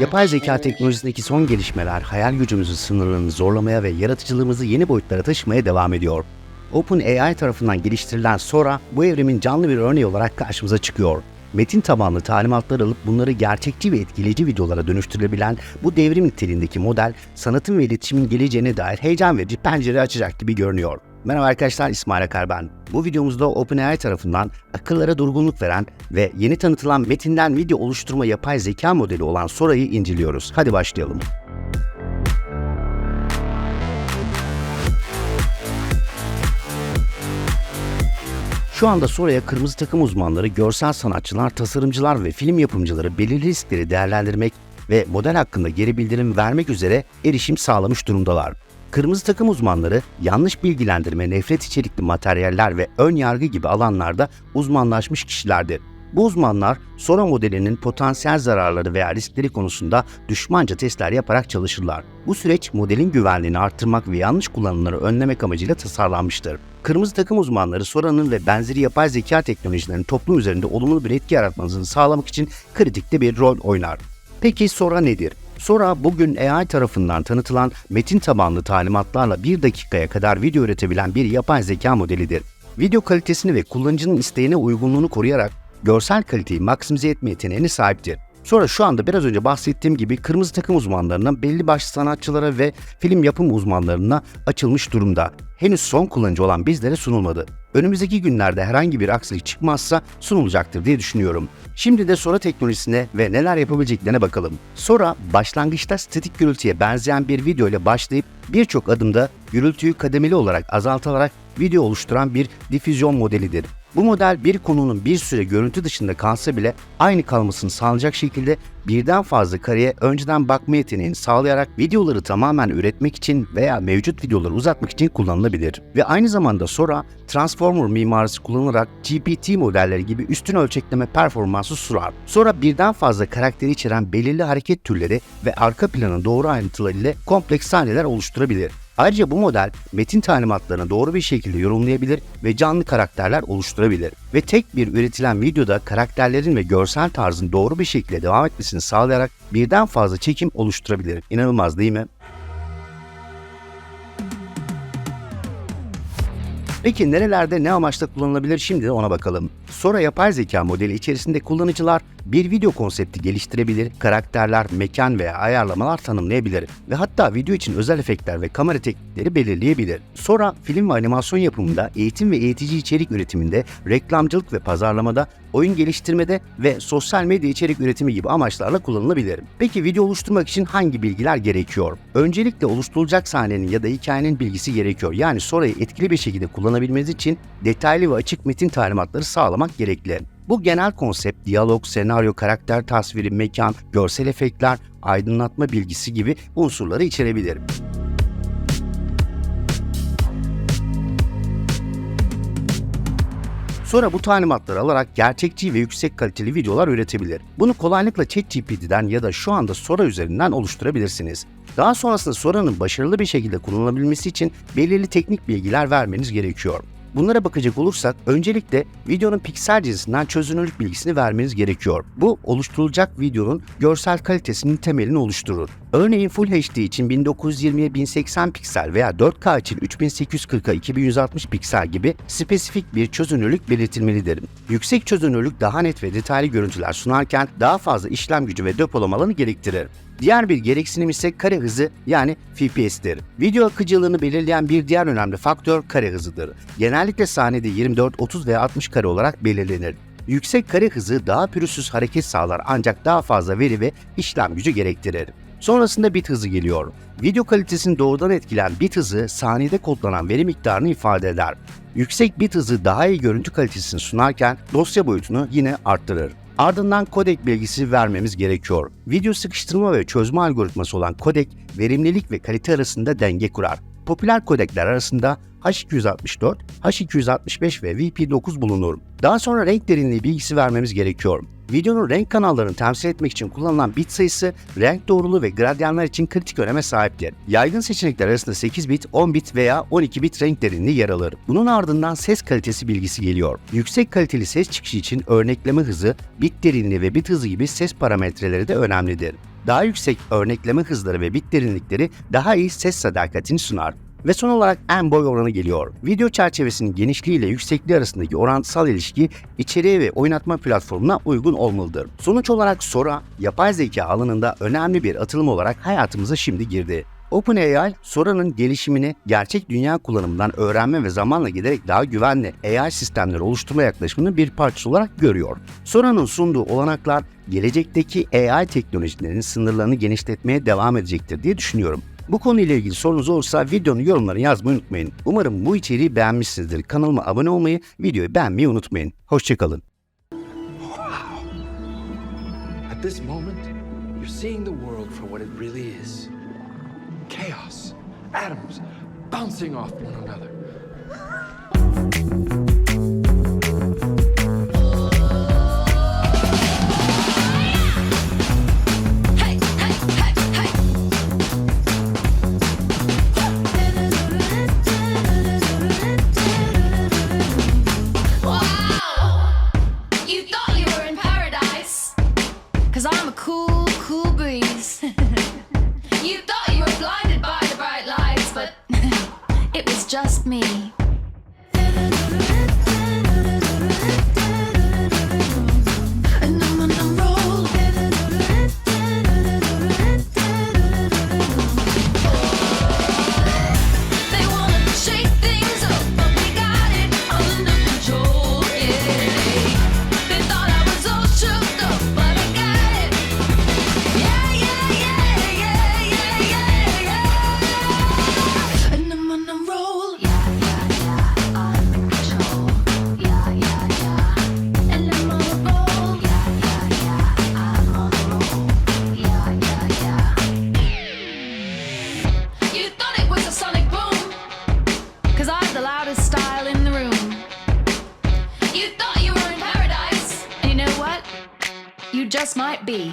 Yapay zeka teknolojisindeki son gelişmeler hayal gücümüzün sınırlarını zorlamaya ve yaratıcılığımızı yeni boyutlara taşımaya devam ediyor. OpenAI tarafından geliştirilen Sora bu evrimin canlı bir örneği olarak karşımıza çıkıyor. Metin tabanlı talimatlar alıp bunları gerçekçi ve etkileyici videolara dönüştürebilen bu devrim niteliğindeki model sanatın ve iletişimin geleceğine dair heyecan verici pencere açacak gibi görünüyor. Merhaba arkadaşlar İsmail Akar ben. Bu videomuzda OpenAI tarafından akıllara durgunluk veren ve yeni tanıtılan metinden video oluşturma yapay zeka modeli olan Sora'yı inceliyoruz. Hadi başlayalım. Şu anda Sora'ya kırmızı takım uzmanları, görsel sanatçılar, tasarımcılar ve film yapımcıları belirli riskleri değerlendirmek ve model hakkında geri bildirim vermek üzere erişim sağlamış durumdalar. Kırmızı takım uzmanları yanlış bilgilendirme, nefret içerikli materyaller ve ön yargı gibi alanlarda uzmanlaşmış kişilerdir. Bu uzmanlar Sora modelinin potansiyel zararları veya riskleri konusunda düşmanca testler yaparak çalışırlar. Bu süreç modelin güvenliğini arttırmak ve yanlış kullanımları önlemek amacıyla tasarlanmıştır. Kırmızı takım uzmanları Sora'nın ve benzeri yapay zeka teknolojilerinin toplum üzerinde olumlu bir etki yaratmasını sağlamak için kritikte bir rol oynar. Peki Sora nedir? Sora bugün AI tarafından tanıtılan metin tabanlı talimatlarla 1 dakikaya kadar video üretebilen bir yapay zeka modelidir. Video kalitesini ve kullanıcının isteğine uygunluğunu koruyarak görsel kaliteyi maksimize etme yeteneğine sahiptir. Sonra şu anda biraz önce bahsettiğim gibi kırmızı takım uzmanlarına, belli başlı sanatçılara ve film yapım uzmanlarına açılmış durumda. Henüz son kullanıcı olan bizlere sunulmadı. Önümüzdeki günlerde herhangi bir aksilik çıkmazsa sunulacaktır diye düşünüyorum. Şimdi de Sora teknolojisine ve neler yapabileceklerine bakalım. Sora, başlangıçta statik gürültüye benzeyen bir video ile başlayıp birçok adımda gürültüyü kademeli olarak azaltarak video oluşturan bir difüzyon modelidir. Bu model bir konunun bir süre görüntü dışında kalsa bile aynı kalmasını sağlayacak şekilde birden fazla kareye önceden bakma yeteneğini sağlayarak videoları tamamen üretmek için veya mevcut videoları uzatmak için kullanılabilir. Ve aynı zamanda Sora, Transformer mimarisi kullanılarak GPT modelleri gibi üstün ölçekleme performansı sunar. Sora birden fazla karakteri içeren belirli hareket türleri ve arka planın doğru ayrıntıları ile kompleks sahneler oluşturabilir. Ayrıca bu model metin talimatlarını doğru bir şekilde yorumlayabilir ve canlı karakterler oluşturabilir. Ve tek bir üretilen videoda karakterlerin ve görsel tarzın doğru bir şekilde devam etmesini sağlayarak birden fazla çekim oluşturabilir. İnanılmaz değil mi? Peki nerelerde ne amaçla kullanılabilir şimdi ona bakalım. Sora yapay zeka modeli içerisinde kullanıcılar bir video konsepti geliştirebilir, karakterler, mekan veya ayarlamalar tanımlayabilir ve hatta video için özel efektler ve kamera teknikleri belirleyebilir. Sora film ve animasyon yapımında, eğitim ve eğitici içerik üretiminde, reklamcılık ve pazarlamada, oyun geliştirmede ve sosyal medya içerik üretimi gibi amaçlarla kullanılabilir. Peki video oluşturmak için hangi bilgiler gerekiyor? Öncelikle oluşturulacak sahnenin ya da hikayenin bilgisi gerekiyor. Yani Sora'yı etkili bir şekilde kullanabilmeniz için detaylı ve açık metin talimatları sağlamak gerekli. Bu genel konsept diyalog, senaryo, karakter tasviri, mekan, görsel efektler, aydınlatma bilgisi gibi unsurları içerebilir. Sonra bu talimatları alarak gerçekçi ve yüksek kaliteli videolar üretebilir. Bunu kolaylıkla ChatGPT'den ya da şu anda Sora üzerinden oluşturabilirsiniz. Daha sonrasında Sora'nın başarılı bir şekilde kullanılabilmesi için belirli teknik bilgiler vermeniz gerekiyor. Bunlara bakacak olursak öncelikle videonun piksel cinsinden çözünürlük bilgisini vermeniz gerekiyor. Bu oluşturulacak videonun görsel kalitesinin temelini oluşturur. Örneğin Full HD için 1920'ye 1080 piksel veya 4K için 3840'a 2160 piksel gibi spesifik bir çözünürlük belirtilmelidir. Yüksek çözünürlük daha net ve detaylı görüntüler sunarken daha fazla işlem gücü ve depolama alanı gerektirir. Diğer bir gereksinim ise kare hızı yani FPS'tir. Video akıcılığını belirleyen bir diğer önemli faktör kare hızıdır. Genellikle sahnede 24, 30 veya 60 kare olarak belirlenir. Yüksek kare hızı daha pürüzsüz hareket sağlar ancak daha fazla veri ve işlem gücü gerektirir. Sonrasında bit hızı geliyor. Video kalitesini doğrudan etkileyen bit hızı saniyede kodlanan veri miktarını ifade eder. Yüksek bit hızı daha iyi görüntü kalitesini sunarken dosya boyutunu yine arttırır. Ardından kodek bilgisi vermemiz gerekiyor. Video sıkıştırma ve çözme algoritması olan kodek, verimlilik ve kalite arasında denge kurar. Popüler kodekler arasında H264, H265 ve VP9 bulunur. Daha sonra renk derinliği bilgisi vermemiz gerekiyor. Videonun renk kanallarını temsil etmek için kullanılan bit sayısı, renk doğruluğu ve gradyanlar için kritik öneme sahiptir. Yaygın seçenekler arasında 8 bit, 10 bit veya 12 bit renk derinliği yer alır. Bunun ardından ses kalitesi bilgisi geliyor. Yüksek kaliteli ses çıkışı için örnekleme hızı, bit derinliği ve bit hızı gibi ses parametreleri de önemlidir. Daha yüksek örnekleme hızları ve bit derinlikleri daha iyi ses sadakatini sunar. Ve son olarak en boy oranı geliyor. Video çerçevesinin genişliği ile yüksekliği arasındaki orantısal ilişki içeriğe ve oynatma platformuna uygun olmalıdır. Sonuç olarak Sora, yapay zeka alanında önemli bir atılım olarak hayatımıza şimdi girdi. OpenAI, Sora'nın gelişimini gerçek dünya kullanımından öğrenme ve zamanla giderek daha güvenli AI sistemleri oluşturma yaklaşımının bir parçası olarak görüyor. Sora'nın sunduğu olanaklar gelecekteki AI teknolojilerinin sınırlarını genişletmeye devam edecektir diye düşünüyorum. Bu konuyla ilgili sorunuz olursa videonun yorumlarını yazmayı unutmayın. Umarım bu içeriği beğenmişsinizdir. Kanalıma abone olmayı, videoyu beğenmeyi unutmayın. Hoşçakalın. At this moment, you're seeing the world for what it really is chaos, atoms bouncing off one another. Just me. In the room. You thought you were in paradise. And you know what? You just might be.